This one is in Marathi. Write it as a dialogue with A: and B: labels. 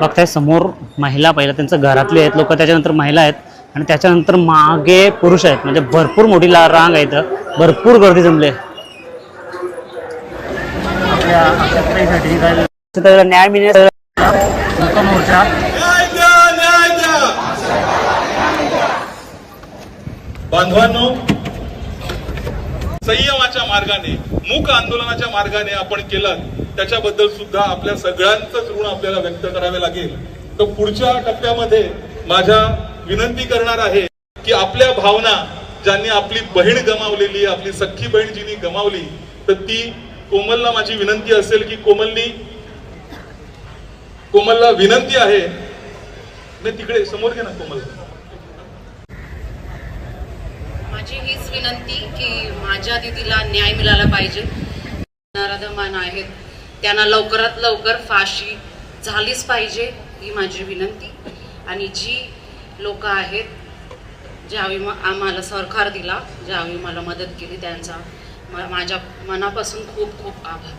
A: बघताय समोर महिला पहिला त्यांचं घरातले आहेत लोक त्याच्यानंतर महिला आहेत आणि त्याच्यानंतर मागे पुरुष आहेत म्हणजे भरपूर मोठी ला रांग आहे इथं भरपूर गर्दी जमली आहे. त्याला न्याय मिळेल मोर्चा
B: बांधवांनो संयमाच्या मार्गाने मूक आंदोलनाच्या मार्गाने आपण केलं त्याच्याबद्दल सुद्धा आपल्या सगळ्यांचंच ऋण आपल्याला व्यक्त करावे लागेल. तर पुढच्या टप्प्यामध्ये माझ्या विनंती करणार आहे की आपल्या भावना ज्यांनी आपली बहीण गमावलेली आपली सख्खी बहीण जिनी गमावली तर ती कोमलला माझी विनंती असेल की कोमलनी कोमलला विनंती आहे. नाही तिकडे समोर घे ना कोमल.
C: माझी हीच विनंती की माझ्या दिदीला न्याय मिळाला पाहिजे. नराधमान आहेत. त्यांना लवकरात लवकर फाशी झालीच पाहिजे ही माझी विनंती. आणि जी लोक आहेत ज्यावेळी मग आम्हाला सरकार दिला ज्यावेळी मला मदत केली त्यांचा म- माझ्या मनापासून खूप खूप आभार.